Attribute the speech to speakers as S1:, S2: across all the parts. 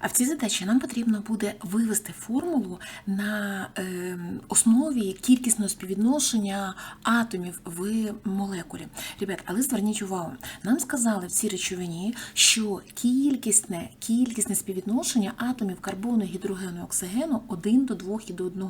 S1: А в цій задачі нам потрібно буде вивести формулу на е, основі кількісного співвідношення атомів в молекулі. Ребят, але зверніть увагу, нам сказали в цій речовині, що кількісне, кількісне співвідношення атомів карбону, гідрогену, оксигену 1 до 2 і до 1.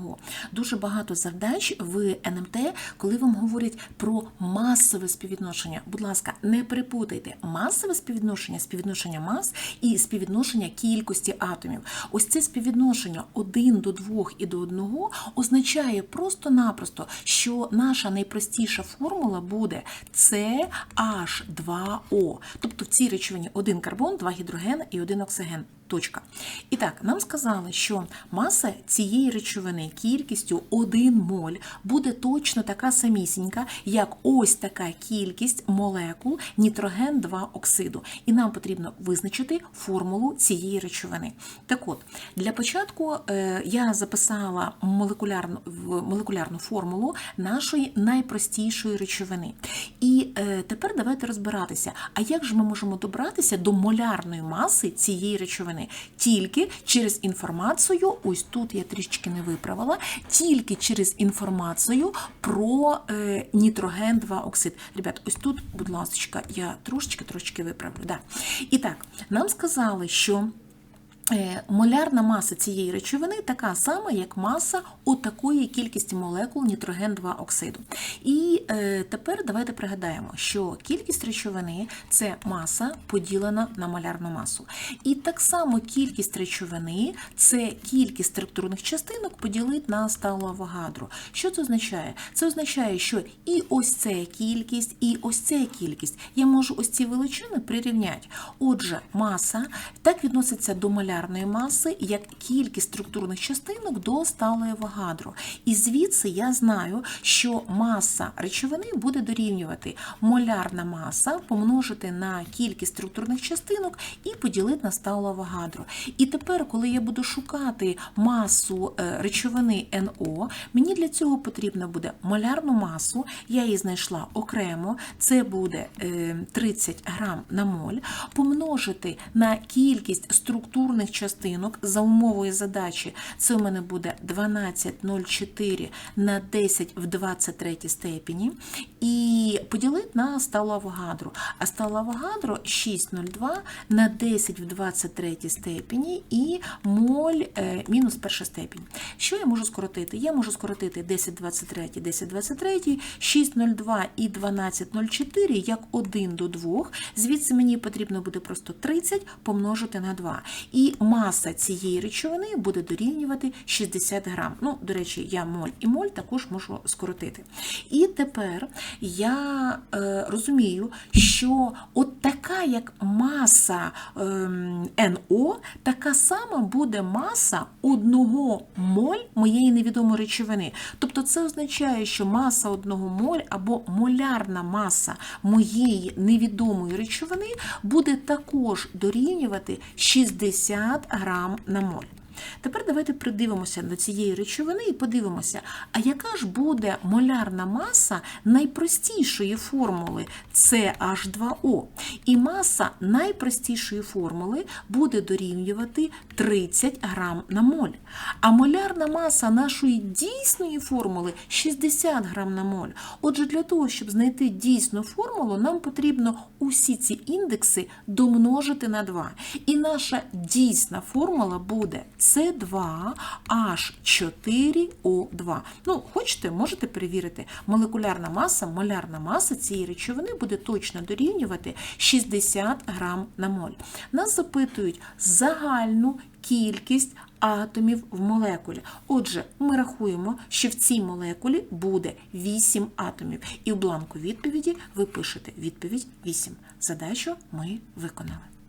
S1: Дуже багато завдач в НМТ, коли вам говорять про масове співвідношення. Будь ласка, не перепутайте масове співвідношення, співвідношення мас і співвідношення кількості атомів. Ось це співвідношення 1 до 2 і до 1 означає просто-напросто, що наша найпростіша формула буде CH2O. Тобто в цій речовині один карбон, два гідроген і один оксиген. Точка. І так, нам сказали, що маса цієї речовини кількістю 1 моль буде точно така самісінька, як ось така кількість молекул нітроген 2 оксиду. І нам потрібно визначити формулу цієї речовини. Так от, для початку е, я записала молекулярну, молекулярну формулу нашої найпростішої речовини. І е, тепер давайте розбиратися, а як же ми можемо добратися до молярної маси цієї речовини? Тільки через інформацію, ось тут я трішки не виправила, тільки через інформацію про е, нітроген 2 оксид. Ребят, ось тут, будь ласка, я трошечки трошечки виправлю. Да. І так, нам сказали, що. Е, Молярна маса цієї речовини така сама, як маса отакої кількості молекул нітроген 2 оксиду. І е, тепер давайте пригадаємо, що кількість речовини це маса поділена на молярну масу. І так само кількість речовини це кількість структурних частинок поділити на сталу авогадру. Що це означає? Це означає, що і ось ця кількість, і ось ця кількість. Я можу ось ці величини прирівняти. Отже, маса так відноситься до молярної маси, як кількість структурних частинок до сталої авогадро. І звідси я знаю, що маса речовини буде дорівнювати молярна маса помножити на кількість структурних частинок і поділити на сталу авогадро. І тепер, коли я буду шукати масу е, речовини НО, мені для цього потрібно буде молярну масу, я її знайшла окремо, це буде е, 30 грам на моль, помножити на кількість структурних частинок за умовою задачі, це у мене буде 12,04 на 10 в 23 степені, і поділити на сталу авогадру. А стала авогадро 6,02 на 10 в 23 степені і моль е, мінус перша степінь. Що я можу скоротити? Я можу скоротити 10,23, 10,23, 6,02 і 12,04 як 1 до 2. Звідси мені потрібно буде просто 30 помножити на 2. І маса цієї речовини буде дорівнювати 60 грам. Ну, до речі, я моль і моль також можу скоротити. І тепер я е, розумію, що от така як маса е, НО, така сама буде маса одного моль моєї невідомої речовини. Тобто це означає, що маса одного моль або молярна маса моєї невідомої речовини буде також дорівнювати 60 грам на моль. Тепер давайте придивимося до цієї речовини і подивимося, а яка ж буде молярна маса найпростішої формули CH2O. І маса найпростішої формули буде дорівнювати 30 грам на моль. А молярна маса нашої дійсної формули 60 грам на моль. Отже, для того, щоб знайти дійсну формулу, нам потрібно усі ці індекси домножити на 2. І наша дійсна формула буде С2H4O2. Ну, хочете, можете перевірити. Молекулярна маса, молярна маса цієї речовини буде точно дорівнювати 60 грам на моль. Нас запитують загальну кількість атомів в молекулі. Отже, ми рахуємо, що в цій молекулі буде 8 атомів. І в бланку відповіді ви пишете відповідь 8. Задачу ми виконали.